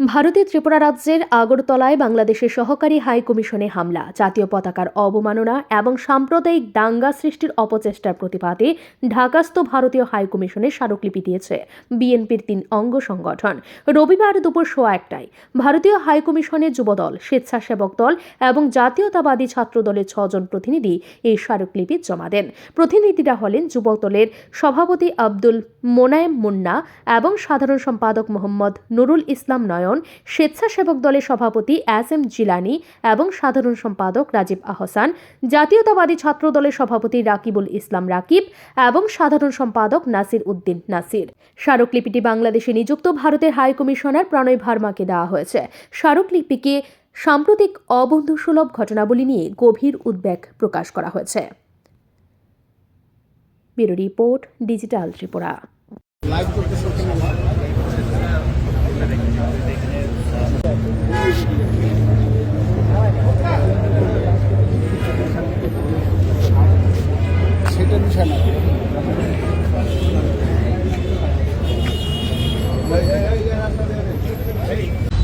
ভারতের ত্রিপুরা রাজ্যের আগরতলায় বাংলাদেশের সহকারী হাই কমিশনে হামলা, জাতীয় পতাকার অবমাননা এবং সাম্প্রদায়িক দাঙ্গা সৃষ্টির অপচেষ্টার প্রতিবাদে ঢাকাস্থ ভারতীয় হাই কমিশনে স্মারকলিপি দিয়েছে বিএনপির তিন অঙ্গ সংগঠন। রবিবার দুপুর সোয়া একটায় ভারতীয় হাই কমিশনের যুবদল, স্বেচ্ছাসেবক দল এবং জাতীয়তাবাদী ছাত্র দলের ছজন প্রতিনিধি এই স্মারকলিপি জমা দেন। প্রতিনিধিরা হলেন যুবদলের সভাপতি আব্দুল মোনায়েম মুন্না এবং সাধারণ সম্পাদক মোহাম্মদ নুরুল ইসলাম নয়ন। স্বেচ্ছাসেবক দলের সভাপতি এস এম জিলানি এবং সাধারণ সম্পাদক রাজীব আহসান, জাতীয়তাবাদী ছাত্র দলের সভাপতি রাকিবুল ইসলাম রাকিব এবং সাধারণ সম্পাদক নাসির উদ্দিন নাসির। স্মারকলিপিটি বাংলাদেশে নিযুক্ত ভারতের হাই কমিশনার প্রণয় ভার্মাকে দেওয়া হয়েছে। স্মারকলিপিকে সাম্প্রতিক অবন্ধুসুলভ ঘটনাবলী নিয়ে গভীর উদ্বেগ প্রকাশ করা হয়েছে। Report, digital Tripura.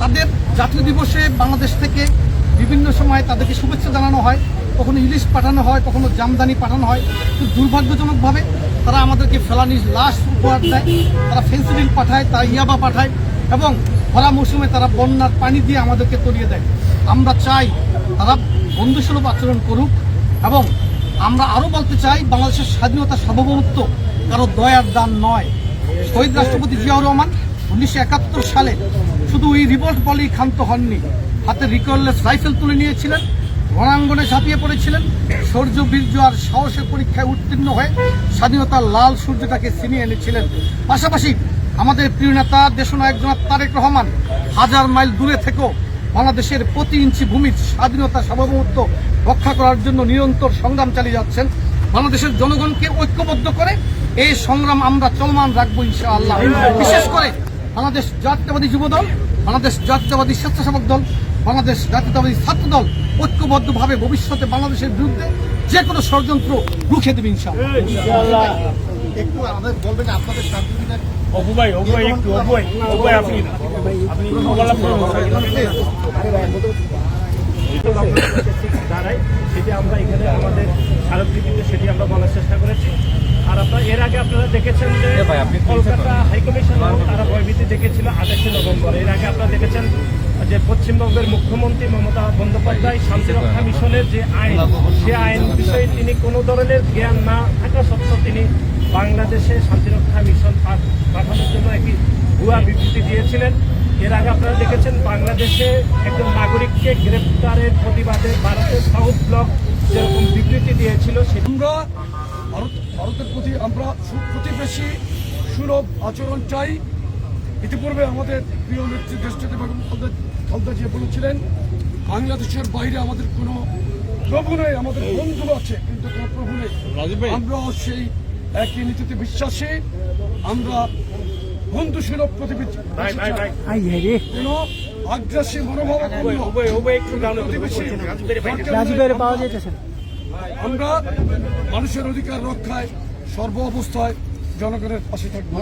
তাদের জাতীয় দিবসে বাংলাদেশ থেকে বিভিন্ন সময় তাদেরকে শুভেচ্ছা জানানো হয়। কখনো ইলিশ পাঠানো হয়, কখনো জামদানি পাঠানো হয়। কিন্তু দুর্ভাগ্যজনকভাবে তারা আমাদেরকে ফেলানির লাশ উপহার দেয়। তারা ফেন্সিডিল পাঠায়, তারা ইয়াবা পাঠায়। এবং খরা মৌসুমে তারা বন্যার পানি দিয়ে আমাদেরকে তলিয়ে দেয়। আমরা চাই তারা বন্ধুসুলভ আচরণ করুক এবং আমরা আরও বলতে চাই, বাংলাদেশের স্বাধীনতা সার্বভৌমত্ব কারও দয়ার দান নয়। শহীদ রাষ্ট্রপতি জিয়াউর রহমান উনিশশো একাত্তর সালে শুধু ওই রিভোল্ট বলেই ক্ষান্ত হননি। হাতে রিকললেস রাইফেল তুলে নিয়েছিলেন, রণাঙ্গনে ঝাঁপিয়ে পড়েছিলেন শৌর্য বীর্য আর সাহসের পরীক্ষায় উত্তীর্ণ হয়ে স্বাধীনতার লাল সূর্যটাকে ছিনিয়ে এনেছিলেন। পাশাপাশি আমাদের প্রিয় নেতা দেশনায়ক জনাব তারেক রহমান হাজার মাইল দূরে থেকেও বাংলাদেশের প্রতি ইঞ্চি ভূমির স্বাধীনতা সার্বভৌমত্ব রক্ষা করার জন্য নিরন্তর সংগ্রাম চালিয়ে যাচ্ছেন। বাংলাদেশের জনগণকে ঐক্যবদ্ধ করে এই সংগ্রাম আমরা চলমান রাখব ইনশাআল্লাহ। বিশেষ করে বাংলাদেশ জাতীয়তাবাদী যুবদল বাংলাদেশ জাতীয়তাবাদী স্বেচ্ছাসেবক দল বাংলাদেশ জাতীয়তাবাদী ছাত্র দল ঐক্যবদ্ধভাবে ভবিষ্যতে বাংলাদেশের বিরুদ্ধে যে কোনো ষড়যন্ত্র রুখে দেবে ইনশাআল্লাহ। একটু আমাদের বলবেন আপনাদের একটু আপনি। আপনি মোকাবিলা করুন সেটি আমরা এখানে আমাদের স্মারকলিপিতে সেটি আমরা বলার চেষ্টা করেছি। আর আপনারা এর আগে আপনারা দেখেছেন যে কলকাতা হাইকমিশন তারা ভয়ভীতি দেখেছিল আঠাশে নভেম্বর। এর আগে আপনারা দেখেছেন যে পশ্চিমবঙ্গের মুখ্যমন্ত্রী মমতা বন্দ্যোপাধ্যায় শান্তিরক্ষা মিশনের যে আইন সে আইন বিষয়ে তিনি কোনো ধরনের জ্ঞান না থাকা সত্ত্বেও তিনি বাংলাদেশে শান্তিরক্ষা মিশন পাঠানোর জন্য একটি ভুয়া বিবৃতি দিয়েছিলেন। এর আগে আপনারা দেখেছেন বাংলাদেশে একজন নাগরিককে গ্রেপ্তারের প্রতিবাদে ভারতের সাউথ ব্লক যেরকম বিবৃতি দিয়েছিল আমরা ভারত ভারতের প্রতি আমরা প্রতিবেশী সুলভ আচরণ চাই। ইতিপূর্বে আমাদের প্রিয় নেত্রী দেশটিতে বেগম খালেদা খালেদা জিয়া বলেছিলেন বাংলাদেশের বাইরে আমাদের কোনো প্রভু নেই আমাদের বন্ধু আছে কিন্তু কোনো প্রভু নেই। আমরা সেই একই নীতিতে বিশ্বাসে। আমরা বন্ধু সুলভ প্রতিবেশী আগ্রাসী মনোভাব আমরা মানুষের অধিকার রক্ষায় সর্ব অবস্থায় জনগণের পাশে থাকব